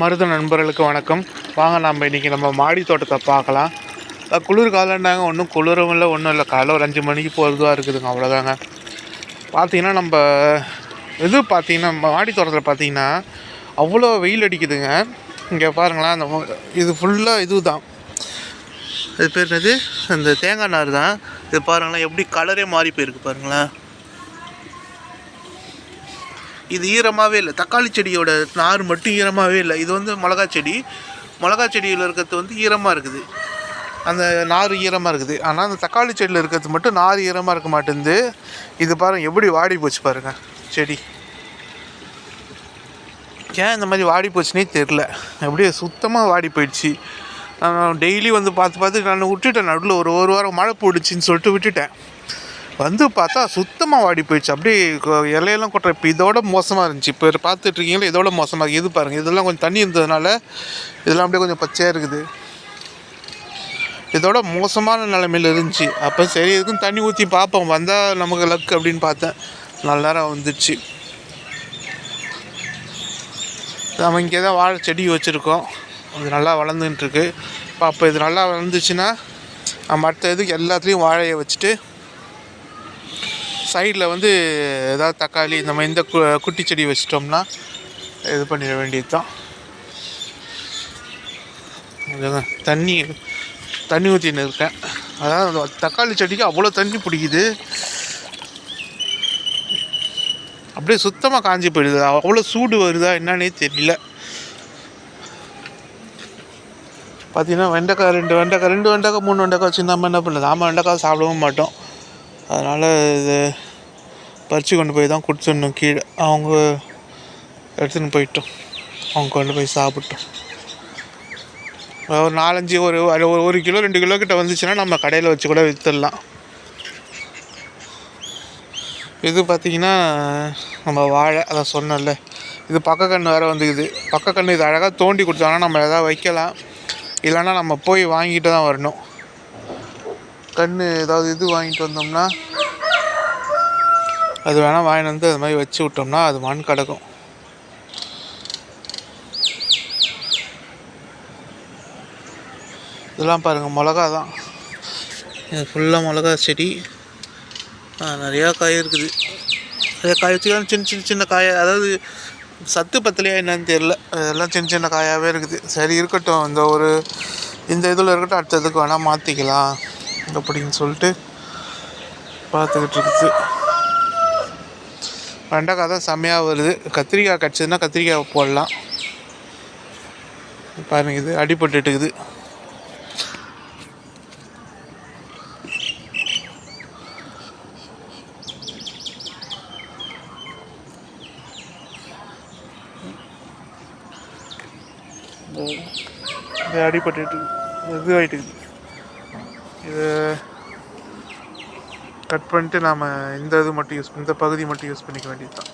மருத நண்பர்களுக்கு வணக்கம். வாங்க நம்ம இன்றைக்கி நம்ம மாடி தோட்டத்தை பார்க்கலாம். குளிர் காலம்னாங்க ஒன்றும் குளிரும் இல்லை ஒன்றும் இல்லை. காலையில் ஒரு அஞ்சு மணிக்கு போகிறதா இருக்குதுங்க அவ்வளோதாங்க பார்த்தீங்கன்னா நம்ம இது பார்த்தீங்கன்னா மாடி தோட்டத்தில் பார்த்தீங்கன்னா அவ்வளோ வெயில் அடிக்குதுங்க. இங்கே பாருங்களேன் அந்த இது ஃபுல்லாக இது தான் இது பேர் என்னது? அந்த தேங்காய் நார் தான். இது பாருங்களேன் எப்படி கலரே மாறி போயிருக்கு பாருங்களேன். இது ஈரமாகவே இல்லை. தக்காளி செடியோட நார் மட்டும் ஈரமாகவே இல்லை. இது வந்து மிளகா செடி. மிளகா செடியில் இருக்கிறது வந்து ஈரமாக இருக்குது. அந்த நார் ஈரமாக இருக்குது. ஆனால் அந்த தக்காளி செடியில் இருக்கிறது மட்டும் நார் ஈரமாக இருக்க மாட்டேங்குது. இது பாருங்க எப்படி வாடி போச்சு பாருங்க செடி. ஏன் இந்த மாதிரி வாடி போச்சுனே தெரில அப்படியே சுத்தமாக வாடி போயிடுச்சு. நான் டெய்லி வந்து பார்த்து பார்த்து நான் விட்டுட்டேன். நடுவில் ஒரு ஒரு வாரம் மழை போடுச்சின்னு சொல்லிட்டு விட்டுட்டேன். வந்து பார்த்தா சுத்தமாக வாடி போயிடுச்சு. அப்படியே இலையெல்லாம் கொட்டுற இப்போ இதோட மோசமாக இருந்துச்சு. இப்போ பார்த்துட்டு இருக்கீங்களா இதோட மோசமாக இருக்குது இது பாருங்கள் இதெல்லாம் கொஞ்சம் தண்ணி இருந்ததுனால இதெல்லாம் அப்படியே கொஞ்சம் பச்சையாக இருக்குது. இதோட மோசமான நிலைமையில் இருந்துச்சு. அப்போ சரி இதுக்கும் தண்ணி ஊற்றி பார்ப்போம். வந்தால் நமக்கு லக் அப்படின்னு பார்த்தேன். நல்ல நேரம் வந்துடுச்சு நம்ம இங்கே தான் வாழை செடி வச்சுருக்கோம். அது நல்லா வளர்ந்துட்டுருக்கு இப்போ அப்போ இது நல்லா வளர்ந்துச்சுன்னா நம்ம அடுத்த இதுக்கு எல்லாத்துலேயும் வாழையை வச்சுட்டு சைடில் வந்து ஏதாவது தக்காளி இந்த மாதிரி இந்த கு- குட்டி செடி வச்சிட்டோம்னா இது பண்ணிட வேண்டியது தான் தண்ணி தண்ணி ஊற்றின்னு இருக்கேன். அதாவது அந்த தக்காளி செடிக்கு அவ்வளோ தண்ணி பிடிக்குது. அப்படியே சுத்தமாக காஞ்சி போயிடுது. அவ்வளோ சூடு வருதா என்னன்னே தெரியல. பார்த்தீங்கன்னா வெண்டைக்காய் ரெண்டு வெண்டைக்காய் ரெண்டு வெண்டைக்காய் மூணு வெண்டைக்காய் வச்சு நம்ம என்ன பண்ணுறது ஆமாம் வெண்டைக்காய் சாப்பிடவும் மாட்டோம். அதனால் இது பறித்து கொண்டு போய் தான் கொடுத்துடணும் கீழே அவங்க எடுத்துன்னு போயிட்டோம். அவங்க கொண்டு போய் சாப்பிட்டோம். ஒரு நாலஞ்சு ஒரு ஒரு- ஒரு கிலோ ரெண்டு கிலோ கிட்ட வந்துச்சுன்னா நம்ம கடையில் வச்சு கூட விற்றுடலாம் இது பார்த்தீங்கன்னா நம்ம வாழை அதை சொன்னல இது பக்க கன்று வேறு வந்துக்குது. பக்க கன்று இது அழகாக தோண்டி கொடுத்தாங்கன்னா நம்ம எதாவது வைக்கலாம். இல்லைன்னா நம்ம போய் வாங்கிட்டு தான் வரணும். கன்று ஏதாவது இது வாங்கிட்டு வந்தோம்னா அது வேணால் வாங்கிட்டு வந்து அது மாதிரி வச்சு விட்டோம்னா அது மண் கிடக்கும். இதெல்லாம் பாருங்கள் மிளகா தான் இது ஃபுல்லாக மிளகா செடி. நிறையா காய் இருக்குது. நிறையா காய் வச்சுக்கலாம் சின்ன சின்ன சின்ன காய் அதாவது சத்து பத்திலையா என்னன்னு தெரில அதெல்லாம் சின்ன சின்ன காயாகவே இருக்குது. சரி இருக்கட்டும். இந்த ஒரு இந்த இதில் இருக்கட்டும் அடுத்த இதுக்கு வேணால் மாற்றிக்கலாம் அப்படின்னு சொல்லிட்டு பார்த்துக்கிட்டு இருக்குது. வெண்டைக்காய் தான் செம்மையாக வருது. கத்திரிக்காய் கிடச்சதுன்னா கத்திரிக்காய் போடலாம். பாருங்கள் இது அடிபட்டுட்டுக்குது. இது அடிபட்டுட்டு இது ஆகிட்டு இது கட் பண்ணிட்டு நாம் இந்த இது மட்டும் யூஸ் இந்த பகுதி மட்டும் யூஸ் பண்ணிக்க வேண்டியது தான்